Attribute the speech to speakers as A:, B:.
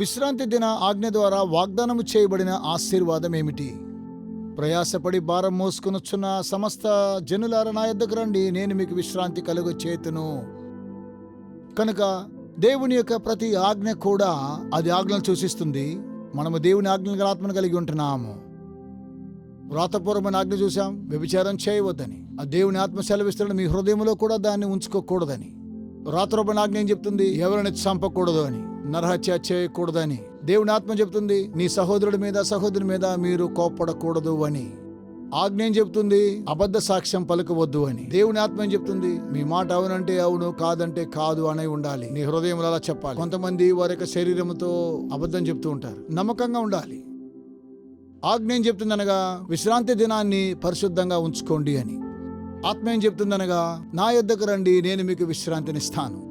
A: విశ్రాంతి దిన ఆజ్ఞ ద్వారా వాగ్దానము చేయబడిన ఆశీర్వాదం ఏమిటి? ప్రయాసపడి భారం మోసుకునొచ్చున్న సమస్త జనులార నా ఎద్దకు రండి నేను మీకు విశ్రాంతి కలుగు చేతును. కనుక దేవుని యొక్క ప్రతి ఆజ్ఞ కూడా అది ఆజ్ఞలు సూచిస్తుంది. మనము దేవుని ఆజ్ఞలు ఆత్మను కలిగి ఉంటున్నాము. వ్రాతపూర్వమైన ఆజ్ఞ చూసాం వ్యభిచారం చేయవద్దని. ఆ దేవుని ఆత్మ సెలవిస్తున్న మీ హృదయంలో కూడా దాన్ని ఉంచుకోకూడదని. రాత్రూపమైన ఆజ్ఞ ఏం చెప్తుంది? ఎవరిని చంపకూడదు అని. నరహత్య చేయకూడదని. దేవుని ఆత్మ చెప్తుంది నీ సహోదరుడి మీద సహోదరుని మీద మీరు కోప్పడకూడదు అని. ఆజ్ఞ చెప్తుంది? అబద్ధ సాక్ష్యం పలుకవద్దు అని. దేవుని ఆత్మ చెప్తుంది? మీ మాట అవునంటే అవును కాదంటే కాదు అని ఉండాలి. నీ హృదయం అలా చెప్పాలి. కొంతమంది వారి యొక్క శరీరంతో అబద్ధం చెప్తూ ఉంటారు. నమ్మకంగా ఉండాలి. ఆజ్ఞయం చెప్తుందనగా విశ్రాంతి దినాన్ని పరిశుద్ధంగా ఉంచుకోండి అని. ఆత్మ ఏం చెప్తుందనగా నా యొద్దకు రండి నేను మీకు విశ్రాంతినిస్తాను.